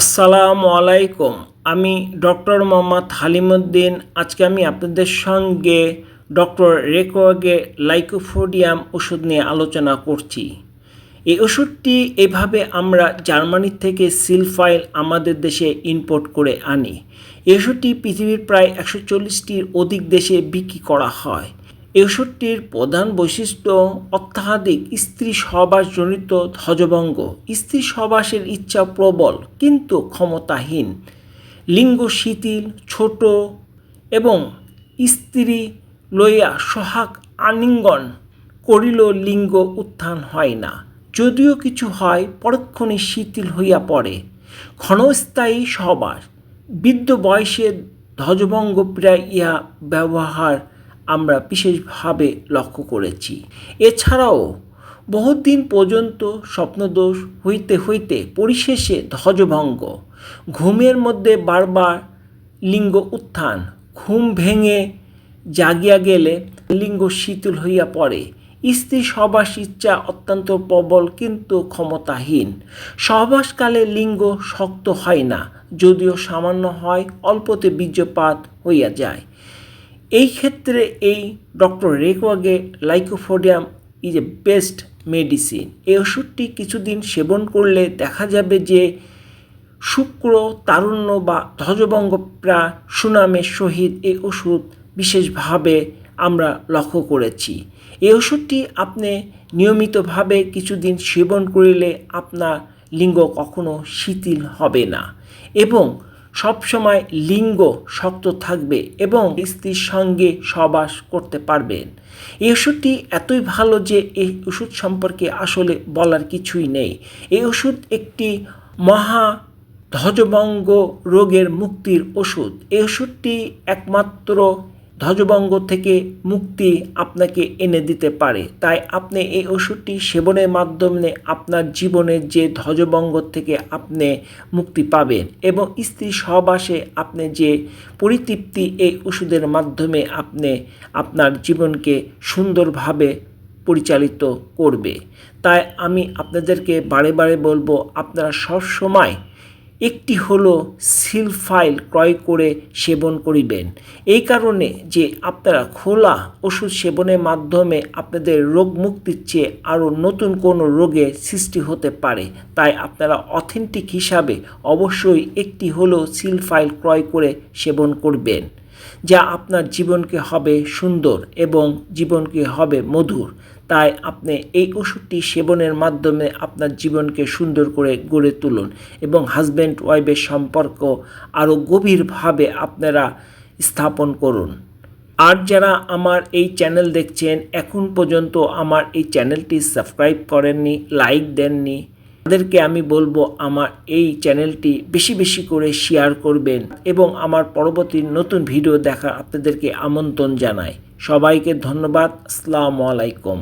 আসসালামু আলাইকুম। আমি ডক্টর মোহাম্মদ হালিমুদ্দিন। আজকে আমি আপনাদের সঙ্গে ডক্টর রেকোয়াগে লাইকোফোডিয়াম ওষুধ নিয়ে আলোচনা করছি। এই ওষুধটি এভাবে আমরা জার্মানি থেকে সিলফাইল আমাদের দেশে ইম্পোর্ট করে আনি। এই ওষুধটি পৃথিবীর প্রায় একশো চল্লিশটির অধিক দেশে বিক্রি করা হয়। এই ওষুধটির প্রধান বৈশিষ্ট্য অত্যাধিক স্ত্রী সহবাসজনিত ধ্বজভঙ্গ। স্ত্রী সহবাসের ইচ্ছা প্রবল কিন্তু ক্ষমতাহীন। লিঙ্গ শিথিল, ছোট এবং স্ত্রী লইয়া সোহাগ আলিঙ্গন করিল লিঙ্গ উত্থান হয় না। যদিও কিছু হয়, পরক্ষণে শিথিল হইয়া পড়ে। ক্ষণস্থায়ী সহবাস। বৃদ্ধ বয়সে ধ্বজভঙ্গ প্রায় ইহা ব্যবহার আমরা বিশেষভাবে লক্ষ্য করেছি। এছাড়াও বহুদিন পর্যন্ত স্বপ্নদোষ হইতে হইতে পরিশেষে ধ্বজভঙ্গ, ঘুমের মধ্যে বারবার লিঙ্গ উত্থান, ঘুম ভেঙে জাগিয়া গেলে লিঙ্গ শীতল হইয়া পড়ে। স্ত্রী সহবাস ইচ্ছা অত্যন্ত প্রবল কিন্তু ক্ষমতাহীন। সহবাসকালে লিঙ্গ শক্ত হয় না, যদিও সামান্য হয়, অল্পতে বীর্যপাত হইয়া যায়। এই ক্ষেত্রে এই doctor Reckeweg lycopodium is a best medicine এই ওষুধটি কিছুদিন সেবন করলে দেখা যাবে যে শুক্র, তারুণ্য বা ধ্বজভঙ্গ প্রায় সুনামের সহিত এই ওষুধ বিশেষভাবে আমরা লক্ষ্য করেছি। এই ওষুধটি আপনি নিয়মিতভাবে কিছুদিন সেবন করিলে আপনার লিঙ্গ কখনো শিথিল হবে না এবং সবসময় লিঙ্গ শক্ত থাকবে এবং স্ত্রীর সঙ্গে সবাস করতে পারবেন এই ওষুধটি এতই ভালো যে এই ওষুধ সম্পর্কে আসলে বলার কিছুই নেই। এই ওষুধ একটি মহা ধ্বজভঙ্গ রোগের মুক্তির ওষুধ। এই ওষুধটি একমাত্র ধ্বজভঙ্গ থেকে মুক্তি আপনাকে এনে দিতে পারে। তাই আপনি এই ওষুধটি সেবনের মাধ্যমে আপনার জীবনের যে ধ্বজভঙ্গ থেকে আপনি মুক্তি পাবেন এবং স্ত্রী সহবাসে আপনি যে পরিতৃপ্তি এই ওষুধের মাধ্যমে আপনি আপনার জীবনকে সুন্দরভাবে পরিচালিত করবে। তাই আমি আপনাদেরকে বারে বারে বলব, আপনারা সব সময় একটি হলো সিলফাইল ক্রয় করে সেবন করিবেন। এই কারণে যে আপনারা খোলা ওষুধ সেবনের মাধ্যমে আপনাদের রোগ মুক্তির চেয়ে আরও নতুন কোনো রোগে সৃষ্টি হতে পারে, তাই আপনারা অথেন্টিক হিসাবে অবশ্যই একটি হলো সিলফাইল ক্রয় করে সেবন করবেন। যা আপনার জীবনকে হবে সুন্দর এবং জীবনকে হবে মধুর। তাই আপনি এই ওষুধটি সেবনের মাধ্যমে আপনার জীবনকে সুন্দর করে গড়ে তুলুন এবং হাজব্যান্ড ওয়াইফের সম্পর্ক আরও গভীরভাবে আপনারা স্থাপন করুন। আর যারা আমার এই চ্যানেল দেখছেন, এখন পর্যন্ত আমার এই চ্যানেলটি সাবস্ক্রাইব করেননি লাইক দেননি তাদেরকে আমি বলব আমার এই চ্যানেলটি বেশি বেশি করে শেয়ার করবেন এবং আমার পরবর্তী নতুন ভিডিও দেখা আপনাদেরকে আমন্ত্রণ জানাই। সবাইকে ধন্যবাদ। আসসালামু আলাইকুম।